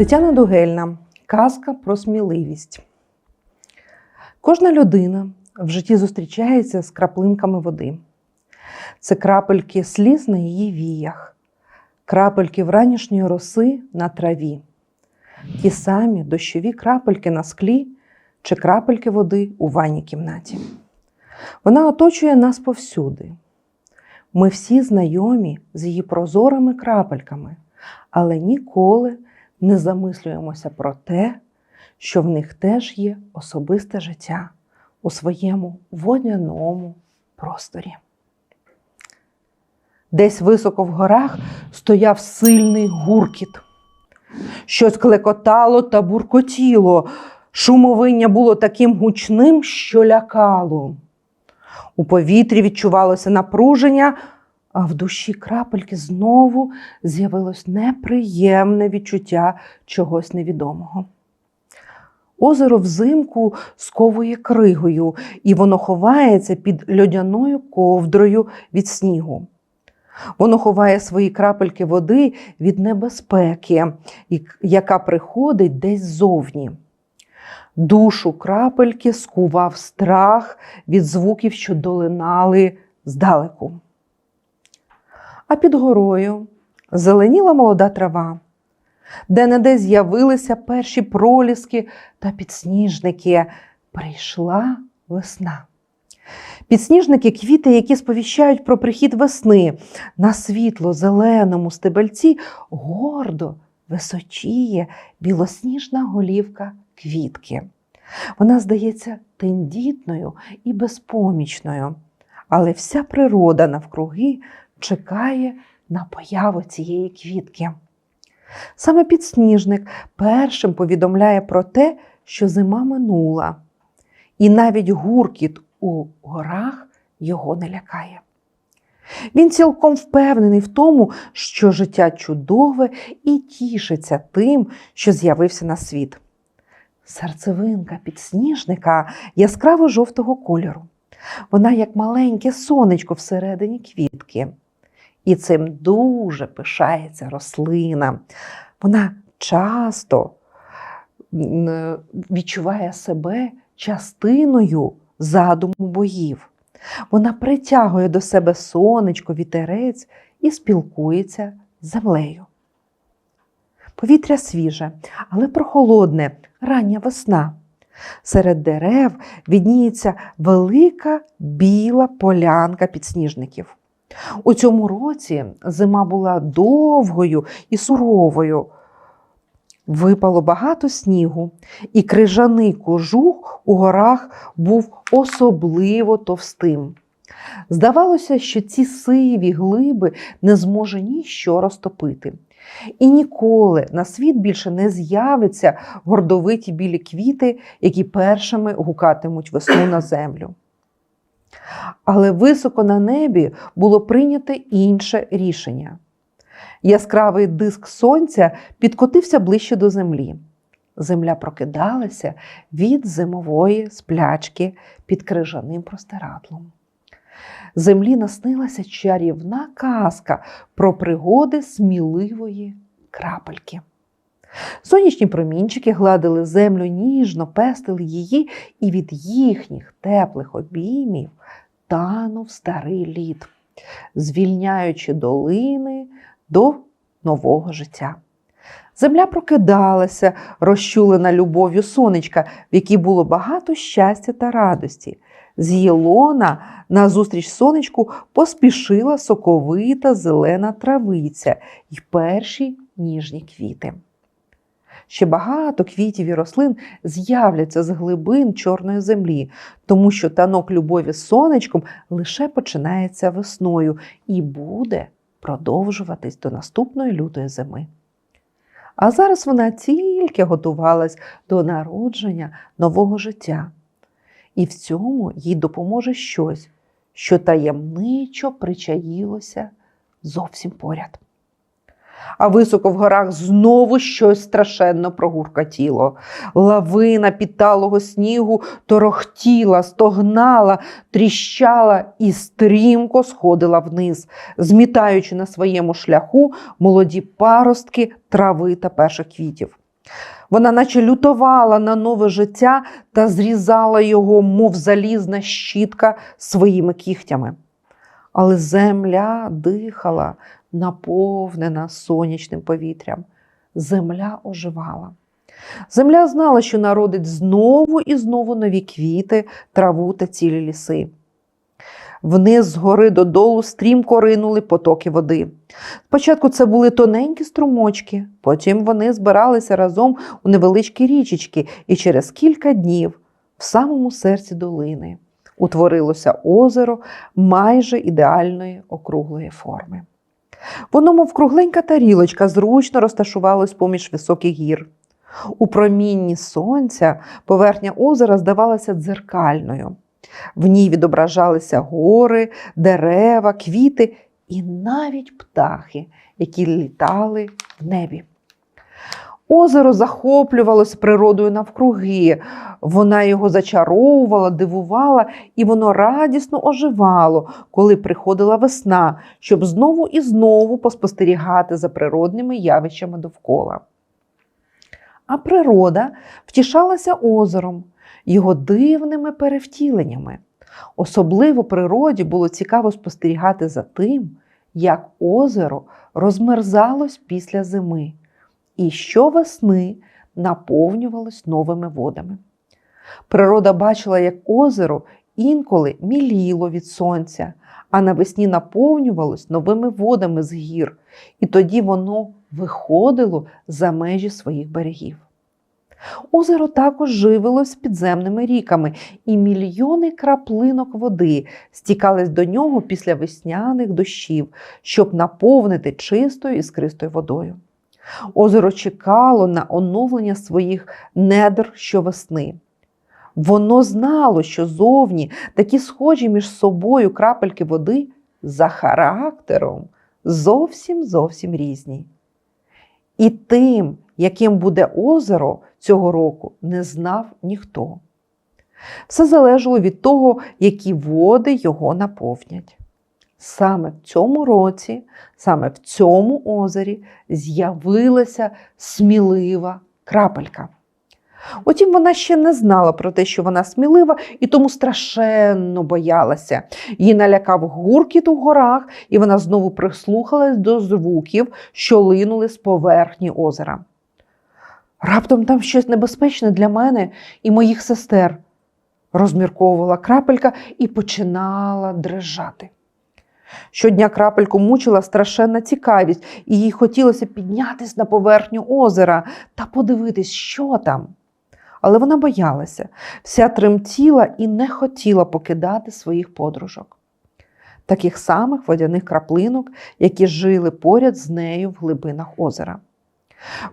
Тетяна Дугельна. Казка про сміливість. Кожна людина в житті зустрічається з краплинками води. Це крапельки сліз на її віях, крапельки вранішньої роси на траві, ті самі дощові крапельки на склі чи крапельки води у ванній кімнаті. Вона оточує нас повсюди. Ми всі знайомі з її прозорими крапельками, але ніколи не замислюємося про те, що в них теж є особисте життя у своєму водяному просторі. Десь високо в горах стояв сильний гуркіт. Щось клекотало та буркотіло. Шумовиння було таким гучним, що лякало. У повітрі відчувалося напруження, а в душі крапельки знову з'явилось неприємне відчуття чогось невідомого. Озеро взимку сковує кригою, і воно ховається під льодяною ковдрою від снігу. Воно ховає свої крапельки води від небезпеки, яка приходить десь ззовні. Душу крапельки скував страх від звуків, що долинали здалеку. А під горою зеленіла молода трава, де неде з'явилися перші проліски та підсніжники. Прийшла весна. Підсніжники квіти, які сповіщають про прихід весни. На світло зеленому стебельці гордо височіє білосніжна голівка квітки. Вона здається тендітною і безпомічною, але вся природа навкруги чекає на появу цієї квітки. Саме підсніжник першим повідомляє про те, що зима минула, і навіть гуркіт у горах його не лякає. Він цілком впевнений в тому, що життя чудове і тішиться тим, що з'явився на світ. Серцевинка підсніжника яскраво жовтого кольору. Вона як маленьке сонечко всередині квітки. І цим дуже пишається рослина. Вона часто відчуває себе частиною задуму богів. Вона притягує до себе сонечко, вітерець і спілкується з землею. Повітря свіже, але прохолодне, рання весна. Серед дерев відніється велика біла полянка підсніжників. У цьому році зима була довгою і суровою. Випало багато снігу, і крижаний кожух у горах був особливо товстим. Здавалося, що ці сиві глиби не зможе ніщо розтопити. І ніколи на світ більше не з'явиться гордовиті білі квіти, які першими гукатимуть весну на землю. Але високо на небі було прийнято інше рішення. Яскравий диск сонця підкотився ближче до землі. Земля прокидалася від зимової сплячки під крижаним простирадлом. Землі наснилася чарівна казка про пригоди сміливої крапельки. Сонячні промінчики гладили землю ніжно, пестили її, і від їхніх теплих обіймів танув старий лід, звільняючи долини до нового життя. Земля прокидалася, розчулена любов'ю сонечка, в якій було багато щастя та радості. З її лона назустріч сонечку поспішила соковита зелена травиця й перші ніжні квіти. Ще багато квітів і рослин з'являться з глибин чорної землі, тому що танок любові з сонечком лише починається весною і буде продовжуватись до наступної лютої зими. А зараз вона тільки готувалась до народження нового життя. І в цьому їй допоможе щось, що таємничо причаїлося зовсім поряд. А високо в горах знову щось страшенно прогуркотіло. Лавина підталого снігу торохтіла, стогнала, тріщала і стрімко сходила вниз, змітаючи на своєму шляху молоді паростки трави та перших квітів. Вона наче лютувала на нове життя та зрізала його, мов залізна щітка своїми кігтями. Але земля дихала, наповнена сонячним повітрям. Земля оживала. Земля знала, що народить знову і знову нові квіти, траву та цілі ліси. Вниз з гори додолу стрімко ринули потоки води. Спочатку це були тоненькі струмочки, потім вони збиралися разом у невеличкі річечки, і через кілька днів в самому серці долини утворилося озеро майже ідеальної округлої форми. Воно, мов кругленька тарілочка, зручно розташувалось поміж високих гір. У промінні сонця поверхня озера здавалася дзеркальною. В ній відображалися гори, дерева, квіти і навіть птахи, які літали в небі. Озеро захоплювалося природою навкруги, вона його зачаровувала, дивувала, і воно радісно оживало, коли приходила весна, щоб знову і знову поспостерігати за природними явищами довкола. А природа втішалася озером, його дивними перевтіленнями. Особливо природі було цікаво спостерігати за тим, як озеро розмерзалось після зими, і щовесни наповнювалось новими водами. Природа бачила, як озеро інколи міліло від сонця, а навесні наповнювалось новими водами з гір, і тоді воно виходило за межі своїх берегів. Озеро також живилось підземними ріками, і мільйони краплинок води стікались до нього після весняних дощів, щоб наповнити чистою іскристою водою. Озеро чекало на оновлення своїх недр щовесни. Воно знало, що зовні такі схожі між собою крапельки води за характером зовсім зовсім різні. І тим, яким буде озеро цього року, не знав ніхто. Все залежало від того, які води його наповнять. Саме в цьому році, саме в цьому озері з'явилася смілива крапелька. Утім, вона ще не знала про те, що вона смілива, і тому страшенно боялася. Її налякав гуркіт у горах, і вона знову прислухалась до звуків, що линули з поверхні озера. Раптом там щось небезпечне для мене і моїх сестер, розмірковувала крапелька і починала дрижати. Щодня крапельку мучила страшенна цікавість, і їй хотілося піднятись на поверхню озера та подивитись, що там. Але вона боялася, вся тремтіла і не хотіла покидати своїх подружок. Таких самих водяних краплинок, які жили поряд з нею в глибинах озера.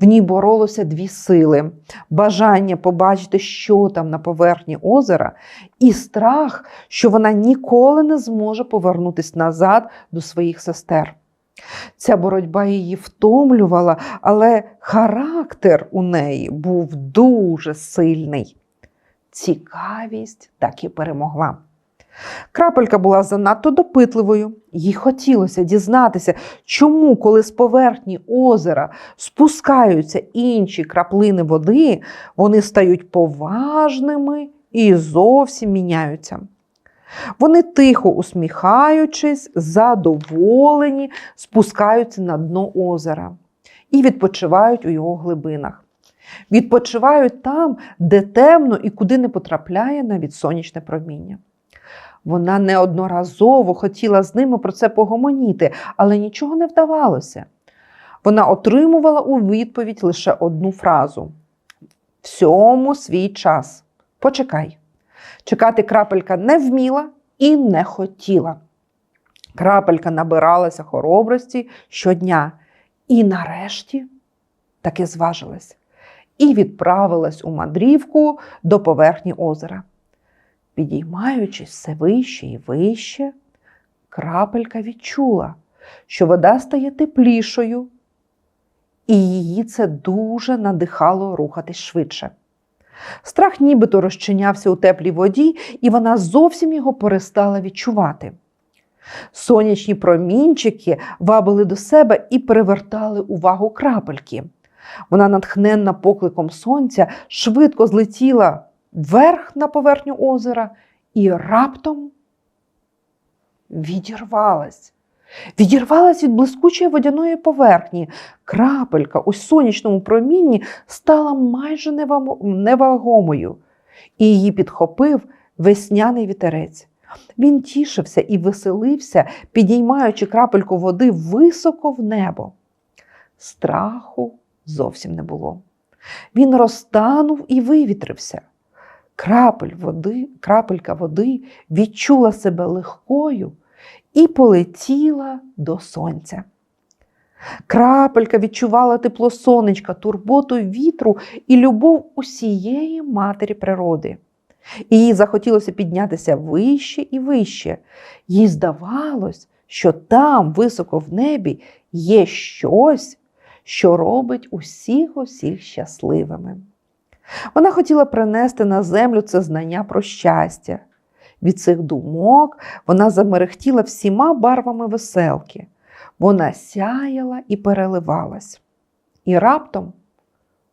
В ній боролося дві сили: бажання побачити, що там на поверхні озера, і страх, що вона ніколи не зможе повернутися назад до своїх сестер. Ця боротьба її втомлювала, але характер у неї був дуже сильний. Цікавість так і перемогла. Крапелька була занадто допитливою, їй хотілося дізнатися, чому, коли з поверхні озера спускаються інші краплини води, вони стають поважними і зовсім міняються. Вони тихо усміхаючись, задоволені, спускаються на дно озера і відпочивають у його глибинах. Відпочивають там, де темно і куди не потрапляє навіть сонячне проміння. Вона неодноразово хотіла з ними про це погомоніти, але нічого не вдавалося. Вона отримувала у відповідь лише одну фразу: всьому свій час. Почекай. Чекати крапелька не вміла і не хотіла. Крапелька набиралася хоробрості щодня і нарешті таки зважилась і відправилась у мандрівку до поверхні озера. Підіймаючись все вище і вище, крапелька відчула, що вода стає теплішою, і її це дуже надихало рухатись швидше. Страх нібито розчинявся у теплій воді, і вона зовсім його перестала відчувати. Сонячні промінчики вабили до себе і перевертали увагу крапельки. Вона, натхненна покликом сонця, швидко злетіла вверх на поверхню озера і раптом відірвалась. Відірвалась від блискучої водяної поверхні. Крапелька у сонячному промінні стала майже невагомою, і її підхопив весняний вітерець. Він тішився і веселився, підіймаючи крапельку води високо в небо. Страху зовсім не було. Він розтанув і вивітрився. Крапель води, крапелька води відчула себе легкою і полетіла до сонця. Крапелька відчувала тепло сонечка, турботу вітру і любов усієї матері природи. Їй захотілося піднятися вище і вище. Їй здавалось, що там, високо в небі, є щось, що робить усіх усіх щасливими. Вона хотіла принести на землю це знання про щастя. Від цих думок вона замерехтіла всіма барвами веселки. Вона сяяла і переливалась. І раптом,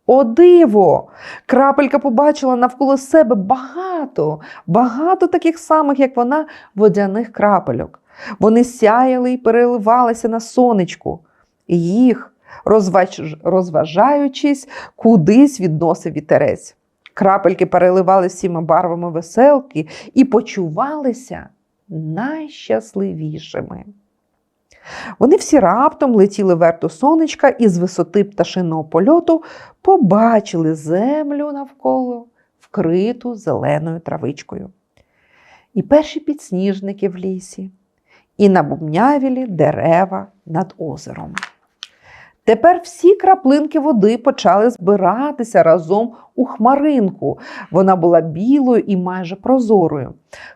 о диво! Крапелька побачила навколо себе багато, багато таких самих, як вона, водяних крапельок. Вони сяяли і переливалися на сонечку. Їх, розваж... розважаючись, кудись відносив вітерець. Крапельки переливали всіма барвами веселки і почувалися найщасливішими. Вони всі раптом летіли до сонечка і з висоти пташиного польоту побачили землю навколо, вкриту зеленою травичкою. І перші підсніжники в лісі, і набубнявілі дерева над озером. Тепер всі краплинки води почали збиратися разом у хмаринку. Вона була білою і майже прозорою.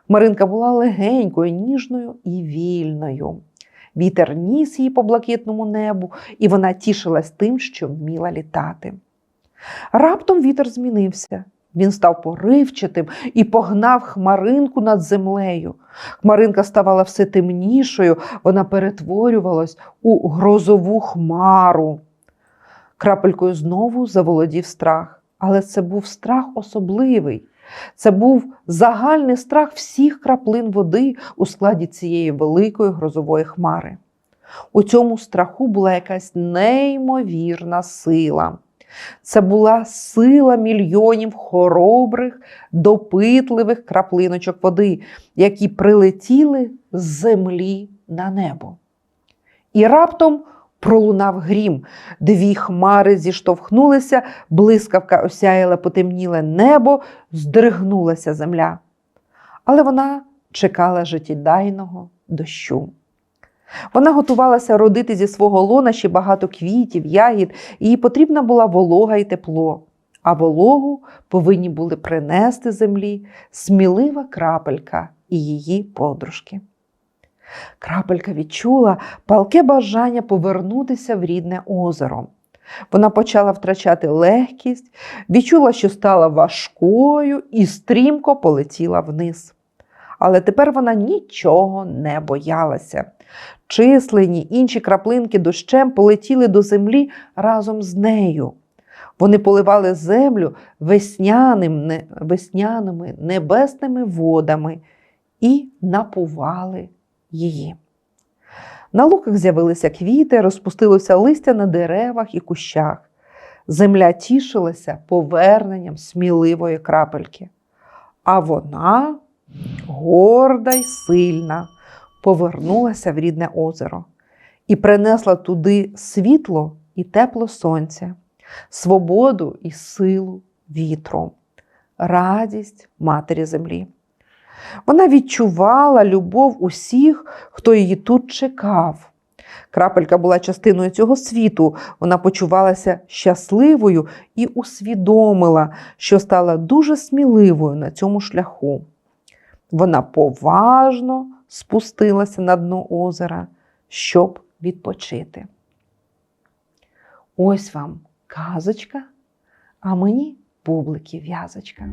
Хмаринка була легенькою, ніжною і вільною. Вітер ніс її по блакитному небу, і вона тішилась тим, що вміла літати. Раптом вітер змінився. Він став поривчатим і погнав хмаринку над землею. Хмаринка ставала все темнішою, вона перетворювалась у грозову хмару. Крапелькою знову заволодів страх, але це був страх особливий. Це був загальний страх всіх краплин води у складі цієї великої грозової хмари. У цьому страху була якась неймовірна сила. Це була сила мільйонів хоробрих, допитливих краплиночок води, які прилетіли з землі на небо. І раптом пролунав грім. Дві хмари зіштовхнулися, блискавка осяяла потемніле небо, здригнулася земля. Але вона чекала життєдайного дощу. Вона готувалася родити зі свого лона ще багато квітів, ягід, і їй потрібна була волога і тепло. А вологу повинні були принести землі смілива крапелька і її подружки. Крапелька відчула палке бажання повернутися в рідне озеро. Вона почала втрачати легкість, відчула, що стала важкою і стрімко полетіла вниз. Але тепер вона нічого не боялася. Численні інші краплинки дощем полетіли до землі разом з нею. Вони поливали землю весняним, весняними небесними водами і напували її. На луках з'явилися квіти, розпустилося листя на деревах і кущах. Земля тішилася поверненням сміливої крапельки. А вона, горда й сильна, повернулася в рідне озеро і принесла туди світло і тепло сонця, свободу і силу вітру, радість матері землі. Вона відчувала любов усіх, хто її тут чекав. Крапелька була частиною цього світу. Вона почувалася щасливою і усвідомила, що стала дуже сміливою на цьому шляху. Вона поважно спустилася на дно озера, щоб відпочити. Ось вам казочка, а мені бублики в'язочка.